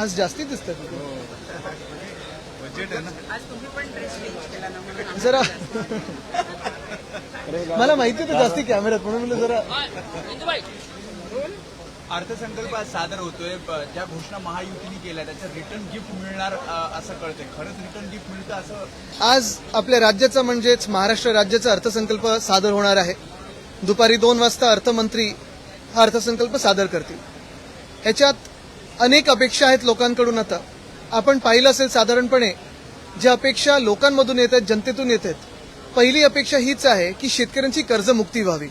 आज जास्ती दिसतात बजेट आहे ना. आज तुम्ही पण ड्रेस चेंज केला ना म्हणून जरा मला माहिती होतं जास्ती कॅमेऱ्यात म्हणून म्हणलं जरा अर्थसंकल्प आज सादर होतोय. ज्या घोषणा महायुतीने केल्या त्याचं रिटर्न गिफ्ट मिळणार असं कळतंय. खरंच रिटर्न गिफ्ट मिळतं असं? आज आपल्या राज्याचा म्हणजेच महाराष्ट्र राज्याचा अर्थसंकल्प सादर होणार आहे. दुपारी दोन वाजता अर्थमंत्री हा अर्थसंकल्प सादर करतील. ह्याच्यात अनेक अपेक्षा आहेत लोकांकडून आता. आपण पाहिलं असेल साधारणपणे ज्या अपेक्षा लोकांमधून येत आहेत जनतेतून येत आहेत पहिली अपेक्षा हीच आहे की शेतकऱ्यांची कर्जमुक्ती व्हावी.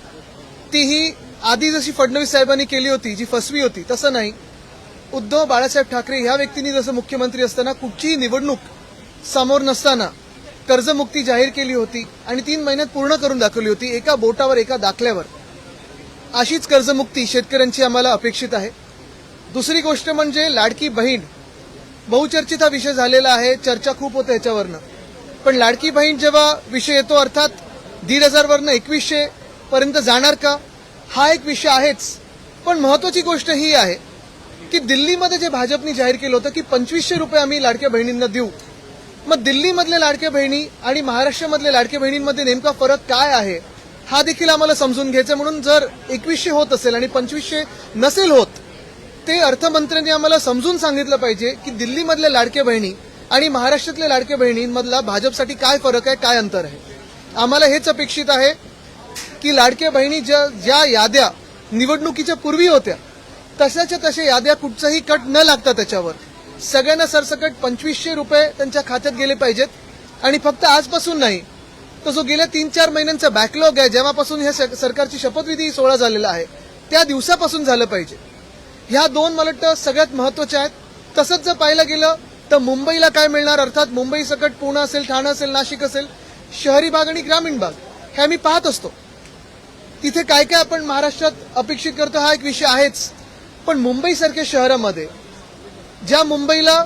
तीही आधी जशी फडणवीस साहेबांनी केली होती जी फसवी होती तसं नाही. उद्धव बाळासाहेब ठाकरे ह्या व्यक्तींनी जसं मुख्यमंत्री असताना कुठचीही निवडणूक समोर नसताना कर्जमुक्ती जाहीर केली होती आणि तीन महिन्यात पूर्ण करून दाखवली होती एका बोटावर एका दाखल्यावर. अशीच कर्जमुक्ती शेतकऱ्यांची आम्हाला अपेक्षित आहे. दुसरी गोष्ट म्हणजे लाडकी बहीण. बहुचर्चित हा विषय झालेला आहे चर्चा खूप होते याच्यावरनं पण लाडकी बहीण जेव्हा विषय येतो अर्थात दीड हजारवरनं एकवीसशे पर्यंत जाणार का? हा एक विषय आहेच. पण महत्वाची गोष्ट ही आहे की दिल्लीमध्ये जे भाजपनी जाहीर केलं होतं की पंचवीसशे रुपये आम्ही लाडक्या बहिणींना देऊ. मग दिल्लीमधल्या लाडक्या बहिणी आणि महाराष्ट्रामधल्या लाडक्या बहिणींमध्ये नेमका फरक काय आहे हा देखील आम्हाला समजून घ्यायचा म्हणून जर एकवीसशे होत असेल आणि पंचवीसशे नसेल होत ते अर्थमंत्र्यांनी आम्हाला समजून सांगितलं पाहिजे की दिल्लीमधल्या लाडक्या बहिणी आणि महाराष्ट्रातल्या लाडक्या बहिणींमधला भाजपसाठी काय फरक आहे काय अंतर आहे? आम्हाला हेच अपेक्षित आहे की लाडक्या बहिणी ज्या ज्या याद्या निवडणुकीच्या पूर्वी होत्या तशाच्या तशा याद्या कुठचाही कट न लागता त्याच्यावर. सगळ्यांना सरसकट पंचवीसशे रुपये त्यांच्या खात्यात गेले पाहिजेत आणि फक्त आजपासून नाही तर जो गेल्या तीन चार महिन्यांचा बॅकलॉग आहे जेव्हापासून ह्या सरकारची शपथविधी सोहळा झालेला आहे त्या दिवसापासून झालं पाहिजे. ह्या दोन मला वाटतं सगळ्यात महत्त्वाच्या आहेत. तसंच जर पाहायला गेलं तर मुंबईला काय मिळणार? अर्थात मुंबई सकट पुणे असेल ठाणे असेल नाशिक असेल शहरी भाग आणि ग्रामीण भाग हे आम्ही पाहत असतो. तिथे काय काय आपण महाराष्ट्रात अपेक्षित करतो हा एक विषय आहेच. पण मुंबईसारख्या शहरामध्ये ज्या मुंबईला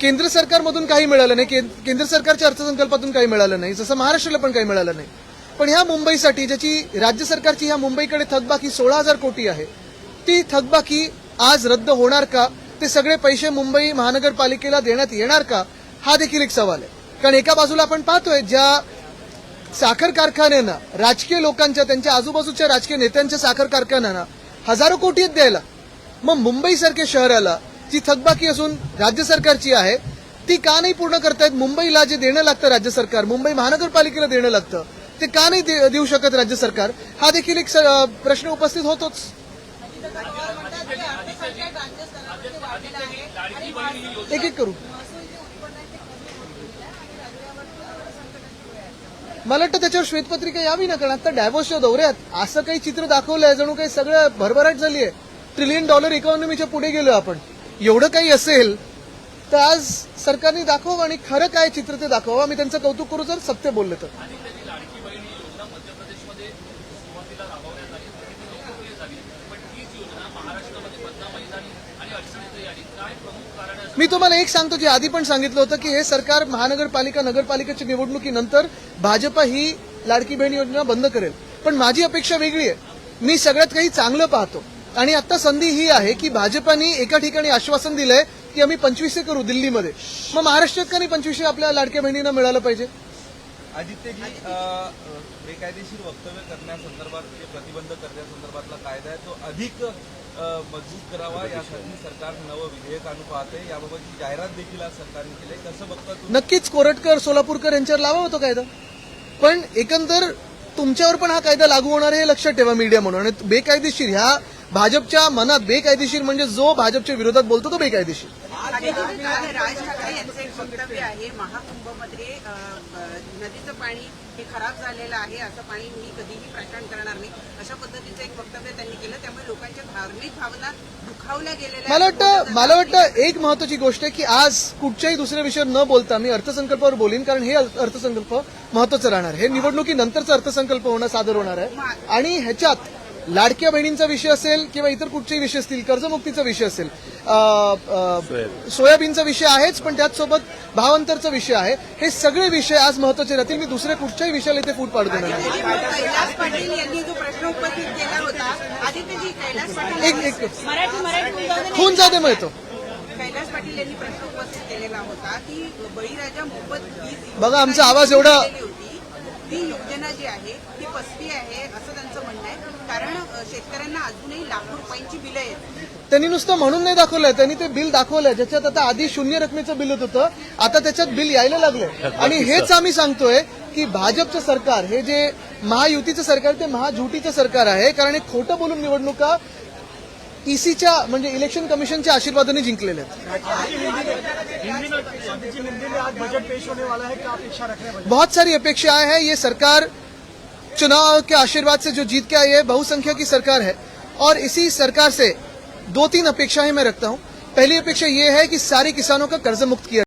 केंद्र सरकारमधून काही मिळालं नाही केंद्र सरकारच्या अर्थसंकल्पातून काही मिळालं नाही जसं महाराष्ट्राला पण काही मिळालं नाही. पण ह्या मुंबईसाठी ज्याची राज्य सरकारची ह्या मुंबईकडे थकबाकी सोळा हजार कोटी आहे ती थकबाकी आज रद्द होणार का? ते सगळे पैसे मुंबई महानगरपालिकेला देण्यात येणार का? हा देखील एक सवाल आहे. कारण एका बाजूला आपण पाहतोय ज्या साखर कारखान्यांना राजकीय लोकांच्या त्यांच्या आजूबाजूच्या राजकीय नेत्यांच्या साखर कारखान्यांना हजारो कोटी द्यायला मग मुंबईसारख्या शहराला जी थकबाकी असून राज्य सरकारची आहे ती का नाही पूर्ण करतायत? मुंबईला जे देणं लागतं राज्य सरकार मुंबई महानगरपालिकेला देणं लागतं ते का नाही दे- देऊ शकत राज्य सरकार? हा देखील एक प्रश्न उपस्थित होतोच. एक एक करू. मला वाटतं त्याच्यावर श्वेतपत्रिका यावी ना कारण आता डॅबोसच्या दौऱ्यात असं काही चित्र दाखवलंय जणू काही सगळं भरभराट झाली आहे ट्रिलियन डॉलर इकॉनॉमीच्या पुढे गेलो आपण. एवढं काही असेल तर आज सरकारने दाखवावं आणि खरं काय चित्र ते दाखवावं. आम्ही त्यांचं कौतुक करू जर सत्य बोललं तर. मी तुम्हाला एक सांगतो की आधी पण सांगितलं होतं की हे सरकार महानगरपालिका नगरपालिकेच्या निवडणुकीनंतर भाजपा ही लाडकी बहीण योजना बंद करेल. पण माझी अपेक्षा वेगळी आहे. मी सगळ्यात काही चांगलं पाहतो. आणि आता संधी ही आहे की भाजपाने एका ठिकाणी आश्वासन दिलंय की आम्ही पंचवीसशे करू दिल्लीमध्ये. मग महाराष्ट्रात का नाही पंचवीसशे आपल्या लाडक्या बहिणींना मिळालं पाहिजे? आदित्यजी बेकायदेशीर वक्तव्य करण्यासंदर्भात म्हणजे प्रतिबंध करण्यासंदर्भातला कायदा आहे तो अधिक मजबूत करावा यासाठी सरकार नवं विधेयक आणू पाहते. याबाबतची जाहिरात देखील आज सरकारने केली कसं बघतात नक्कीच कोरटकर सोलापूरकर यांच्यावर लावा होतो कायदा. पण एकंदर तुमच्यावर पण हा कायदा लागू होणार आहे हे लक्षात ठेवा मीडिया म्हणून. आणि बेकायदेशीर ह्या भाजपच्या मनात बेकायदेशीर म्हणजे जो भाजपच्या विरोधात बोलतो तो बेकायदेशीर. काल राज ठाकरे यांचं एक वक्तव्य आहे. महाकुंभमध्ये नदीचं पाणी हे खराब झालेलं आहे असं पाणी मी कधीही प्रशांत करणार नाही. अशा पद्धतीचं एक वक्तव्य त्यांनी केलं. त्यामुळे लोकांच्या धार्मिक भावना दुखावल्या गेलेल्या मला. वाटतं मला वाटतं एक महत्वाची गोष्ट आहे की आज कुठच्याही दुसऱ्या विषयावर न बोलता मी अर्थसंकल्पावर बोलीन कारण हे अर्थसंकल्प महत्वाचं राहणार हे निवडणुकीनंतरचा अर्थसंकल्प होणं सादर होणार आहे. आणि ह्याच्यात लाडक्या बहिणींचा विषय असेल किंवा इतर कुठचेही विषय असतील कर्जमुक्तीचा विषय असेल सोयाबीनचा विषय आहेच पण त्याचसोबत भावांतरचा विषय आहे. हे सगळे विषय आज महत्त्वाचे राहतील मी दुसऱ्या कुठच्याही विषयाला इथे फूट पाडू देणार नाही. कैलास पाटील यांनी जो प्रश्न उपस्थित केला होता आदित्यजी कैलास पाटील एक एक. खून जाते मग येतो कैलास पाटील यांनी प्रश्न उपस्थित केलेला होता की बळीराजा मोफत बघा, आमचा आवाज एवढा-. ती योजना जी आहे फसवी आहे असं त्यांचं म्हणणं आहे कारण शेतकऱ्यांना अजूनही लाखो रुपयांची बिलं येत त्यांनी नुसतं म्हणून नाही दाखवलंय त्यांनी ते बिल दाखवलंय ज्याच्यात आता आधी शून्य रकमेचं बिल येत होतं आता त्याच्यात बिल यायला लागलंय आणि हेच आम्ही सांगतोय की भाजपचं सरकार हे जे महायुतीचं सरकार ते महाझुटीचं सरकार आहे कारण हे खोटं बोलून निवडणुका ईसीच्या म्हणजे इलेक्शन कमिशनच्या आशीर्वादाने जिंकलेल्या आहेत बहुत सारी अपेक्षाएं हैं ये सरकार चुनाव के आशीर्वाद से जो जीत के आई है बहुसंख्यक की सरकार है। और इसी सरकार से दो तीन अपेक्षाएं मैं रखता हूं। पहली अपेक्षा ये है कि सारे किसानों का कर्ज मुक्त किया